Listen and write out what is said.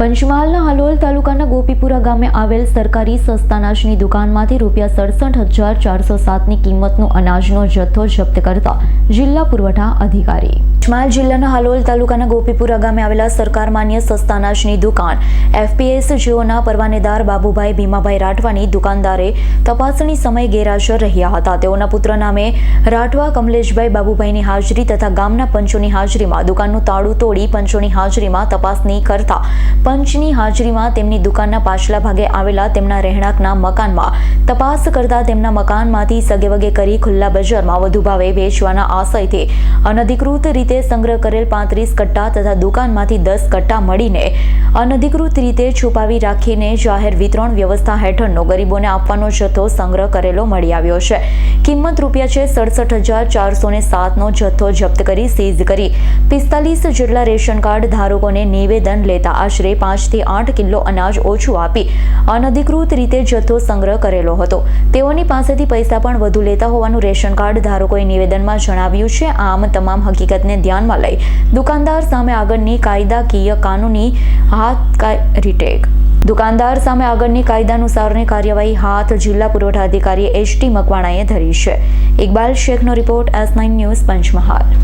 પંચમહાલના હલોલ તાલુકાના ગોપીપુરા ગામે આવેલ સરકારી સસ્તાનાજની દુકાનમાંથી રૂપિયા સડસઠ હજાર ચારસો સાતની કિંમતનો અનાજનો જથ્થો જપ્ત કરતા જિલ્લા પુરવઠા અધિકારી. પંચમહાલ જિલ્લાના હાલોલ તાલુકાના ગોપીપુરા ગામે આવેલા સરકાર માન્ય સસ્તાનાજની દુકાન એફપીએસ જેઓના પરવાનેદાર બાબુભાઈ ભીમાભાઈ રાઠવાની દુકાનદારે તપાસણી સમયે ગેરહાજર રહ્યા હતા. તેઓના પુત્ર નામે રાઠવા કમલેશભાઈ બાબુભાઈની હાજરી તથા ગામના પંચોની હાજરીમાં દુકાનનું તાળું તોડી પંચોની હાજરીમાં તપાસણી કરતા પંચની હાજરીમાં તેમની દુકાનના પાછલા ભાગે આવેલા તેમના રહેણાંકના મકાનમાં તપાસ કરતા તેમના મકાનમાંથી સગેવગે કરી ખુલ્લા બજારમાં વધુ ભાવે વેચવાના આશયથી અનધિકૃત રીતે સંગ્રહ કરેલ પાંત્રીસ કટ્ટા તથા દુકાનમાંથી દસ કટ્ટા મળીને અનધિકૃત રીતે છુપાવી રાખીને જાહેર વિતરણ વ્યવસ્થા હેઠળનો ગરીબોને આપવાનો જથ્થો સંગ્રહ કરેલો મળી આવ્યો છે. કિંમત રૂપિયા છે સડસઠ હજાર ચારસો ને સાતનો જથ્થો જપ્ત કરી સીઝ કરી પિસ્તાલીસ જેટલા રેશન કાર્ડ ધારકોને નિવેદન લેતા આશરે પાંચથી આઠ કિલો અનાજ ઓછું આપી અનધિકૃત રીતે જથ્થો સંગ્રહ કરેલો હતો. તેઓની પાસેથી પૈસા પણ વધુ લેતા હોવાનું રેશન કાર્ડ ધારકોએ નિવેદનમાં જણાવ્યું છે. આમ તમામ હકીકતને ધ્યાનમાં લઈ દુકાનદાર સામે આગળની કાયદાકીય કાનૂની હાથ રીટેક દુકાનદાર સામે આગળની કાયદાનુસારની કાર્યવાહી હાથ જિલ્લા પુરવઠા અધિકારી એચ ટી મકવાણાએ ધરી છે. Iqbal શેખનો report S nine news Panchmahal.